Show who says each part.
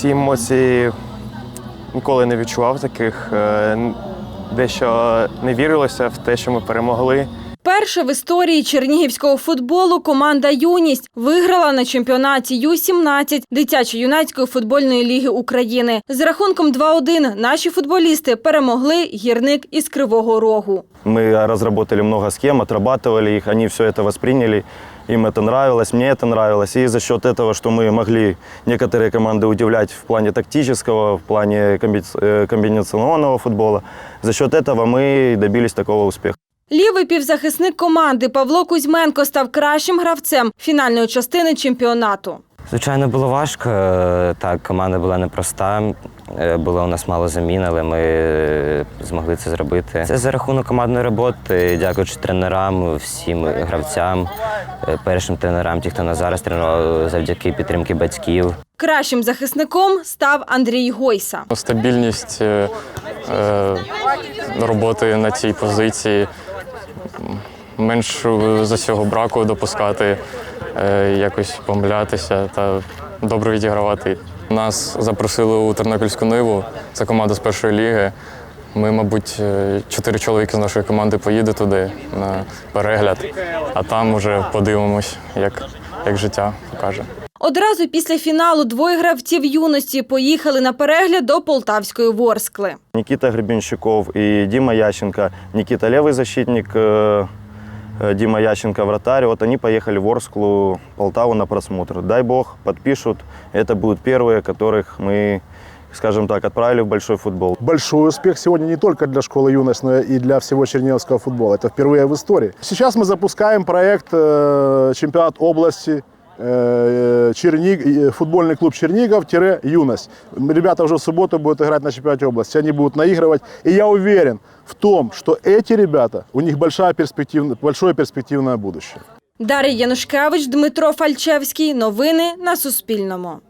Speaker 1: Ці емоції ніколи не відчував таких. Е, н- Дещо не вірилося в те, що ми перемогли.
Speaker 2: Перша в історії чернігівського футболу команда Юність виграла на чемпіонаті Ю-17 дитячо-юнацької футбольної ліги України. З рахунком 2-1 наші футболісти перемогли гірник із Кривого Рогу.
Speaker 3: Мы разработали много схем, отрабатывали их, они все это восприняли, им это нравилось, мне это нравилось. И за счет этого, что мы могли некоторые команды удивлять в плане тактического, в плане комби- э, комбинационного футбола, за счет этого мы добились такого успеха.
Speaker 2: Лівий півзахисник команди Павло Кузьменко став кращим гравцем фінальної частини чемпіонату.
Speaker 4: Звичайно, було важко. Е, Так, команда була непроста. Е, Було у нас мало замін, але ми е, змогли це зробити. Це за рахунок командної роботи, дякуючи тренерам, всім гравцям, е, першим тренерам, ті, хто нас зараз тренував, завдяки підтримки батьків.
Speaker 2: Кращим захисником став Андрій Гойса.
Speaker 5: Стабільність е, роботи на цій позиції, менш за цього браку допускати, е, якось помилятися та добре відігравати. Нас запросили у Тернопільську ниву, це команда з першої ліги. Ми, мабуть, е, чотири чоловіки з нашої команди поїде туди на перегляд, а там уже подивимось, як, як життя покаже.
Speaker 2: Одразу після фіналу двоє гравців юності поїхали на перегляд до Полтавської Ворскли.
Speaker 3: Никита Гребенщиков и Дима Ященко. Никита левый защитник, э, э, Дима Ященко вратарь. Вот они поехали в Орсклу, Полтаву на просмотр. Дай бог, подпишут. Это будут первые, которых мы, скажем так, отправили в большой футбол.
Speaker 6: Большой успех сегодня не только для школы юность, но и для всего черниговского футбола. Это впервые в истории. Сейчас мы запускаем проект э, чемпионат области э, Черниг, э, футбольный клуб Чернигов-юность. Ребята уже в субботу будут играть на чемпионате области. Они будут наигрывать. И я уверен в том, что эти ребята, у них большая перспективна, большое перспективное будущее.
Speaker 2: Дар'я Янушкевич, Дмитро Фальчевський. Новини на Суспільному.